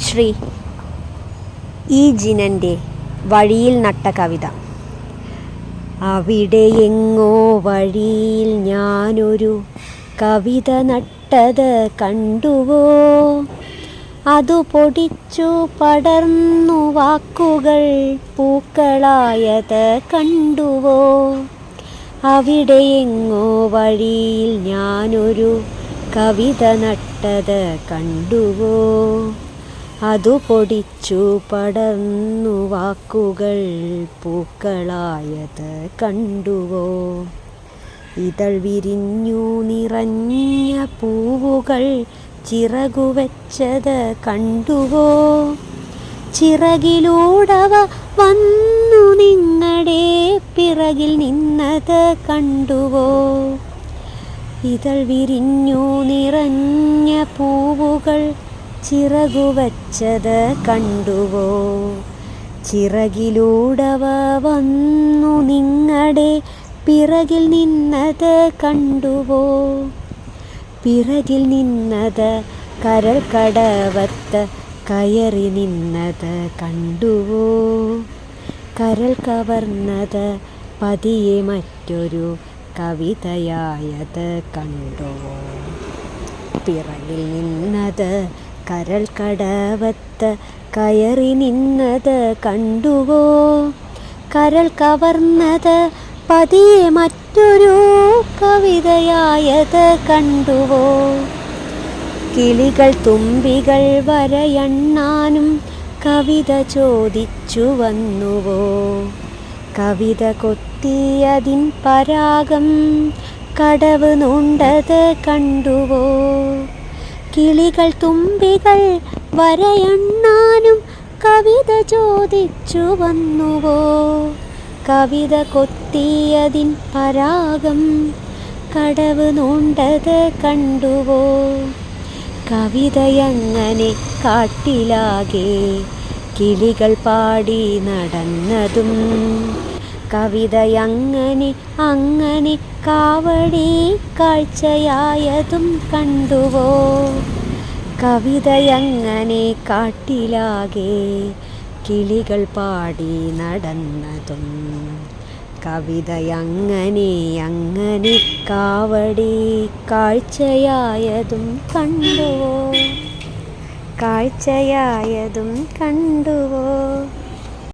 ശ്രീ ഈ ജിനന്റെ വഴിയിൽ നട്ട കവിത. അവിടെ എങ്ങോ വഴിയിൽ ഞാനൊരു കവിത നട്ടത് കണ്ടുവോ? അതു പൊടിച്ചു പടർന്നു വാക്കുകൾ പൂക്കളായത് കണ്ടുവോ? അവിടെ എങ്ങോ വഴിയിൽ ഞാനൊരു കവിത നട്ടത് കണ്ടുവോ? അതു പൊടിച്ചു പടർന്നു വാക്കുകൾ പൂക്കളായത് കണ്ടുവോ? ഇതൾ വിരിഞ്ഞു നിറഞ്ഞ പൂവുകൾ ചിറകുവെച്ചത് കണ്ടുവോ? ചിറകിലൂടവ വന്നു നിങ്ങളുടെ പിറകിൽ നിന്നത് കണ്ടുവോ? ഇതൾ വിരിഞ്ഞു നിറഞ്ഞ പൂവുകൾ ചിറകുവച്ചത് കണ്ടുവോ? ചിറകിലൂടവ വന്നു നിങ്ങളുടെ പിറകിൽ നിന്നത് കണ്ടുവോ? പിറകിൽ നിന്നത് കരൾ കടവത്ത് കയറി നിന്നത് കണ്ടുവോ? കരൾ കവർന്നത് പതിയെ മറ്റൊരു കവിതയായത് കണ്ടുവോ? പിറകിൽ നിന്നത് കരൾ കടവത്ത് കയറി നിന്നത് കണ്ടുവോ? കരൾ കവർന്നത് പതിയെ മറ്റൊരു കവിതയായത് കണ്ടുവോ? കിളികൾ തുമ്പികൾ വരയണ്ണാനും കവിത ചോദിച്ചു വന്നുവോ? കവിത കൊത്തിയതിൻ പരാഗം കടവ് നൂണ്ടത് കണ്ടുവോ? കിളികൾ തുമ്പികൾ വരയണ്ണാനും കവിത ചോദിച്ചു വന്നുവോ? കവിത കൊത്തിയതിൻ പരാഗം കടവ് നോണ്ടത് കണ്ടുവോ? കവിതയങ്ങനെ കാട്ടിലാകെ കിളികൾ പാടി നടന്നതും കവിതയങ്ങനെ അങ്ങനെ കാവടി കാഴ്ചയായതും കണ്ടുവോ? കവിതയങ്ങനെ കാട്ടിലാകെ കിളികൾ പാടി നടന്നതും കവിതയങ്ങനെ അങ്ങനെ കാവടി കാഴ്ചയായതും കണ്ടുവോ? കാഴ്ചയായതും കണ്ടുവോ?